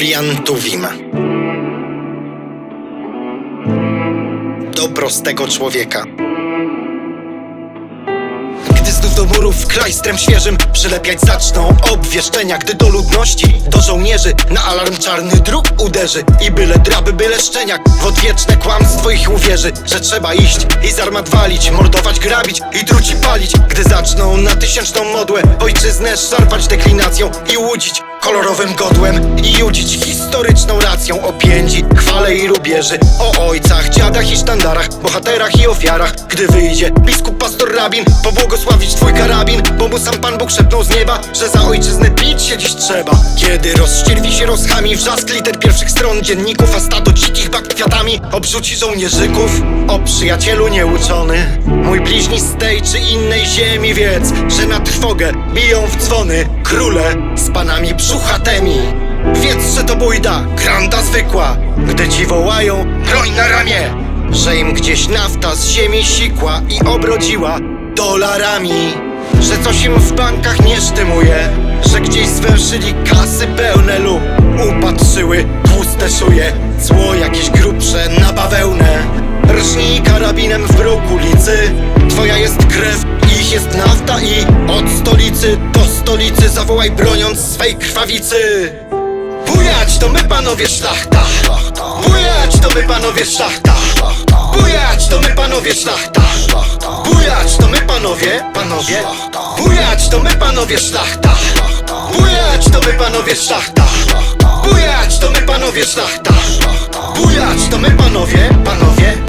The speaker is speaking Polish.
Damian Tuwim. Do prostego człowieka. Do murów w krajstrem świeżym. Przylepiać zaczną obwieszczenia Gdy do ludności, do żołnierzy Na alarm czarny dróg uderzy. I byle draby, byle szczeniak W odwieczne kłamstwo ich uwierzy Że trzeba iść i z armat walić Mordować, grabić i druci palić. Gdy zaczną na tysięczną modłę Ojczyznę szarpać deklinacją I łudzić kolorowym godłem I judzić historyczną racją O piędzi, chwale i rubieży. O ojcach, dziadach i sztandarach Bohaterach i ofiarach. Gdy wyjdzie biskup, pastor, rabin Pobłogosławić twój karabin Bo mu sam Pan Bóg szepnął z nieba Że za ojczyznę bić się dziś trzeba. Kiedy rozścierwi się rozchami Wrzask liter pierwszych stron dzienników A stado dzikich bab kwiatami Obrzuci żołnierzyków. O przyjacielu nieuczony Mój bliźni z tej czy innej ziemi wiedz Że na trwogę biją w dzwony Króle z panami brzuchatymi Wiedz, że to bójda, granda zwykła Gdy ci wołają, broń na ramię Że im gdzieś nafta z ziemi sikła I obrodziła dolarami Że coś im w bankach nie sztymuje Że gdzieś zwęszyli kasy pełne lub Upatrzyły tłuste szuje Zło jakieś grubsze na bawełnę. Rżnij karabinem w bruk ulicy Twoja jest krew, ich jest nafta i Od stolicy do stolicy Zawołaj broniąc swej krwawicy. Bujać to my panowie szlachta Bujać to my panowie szlachta Bujać to my panowie szlachta panowie, Bujać to my panowie szlachta. Bujać to my panowie szlachta. Bujać to my panowie szlachta. Bujać to my panowie, panowie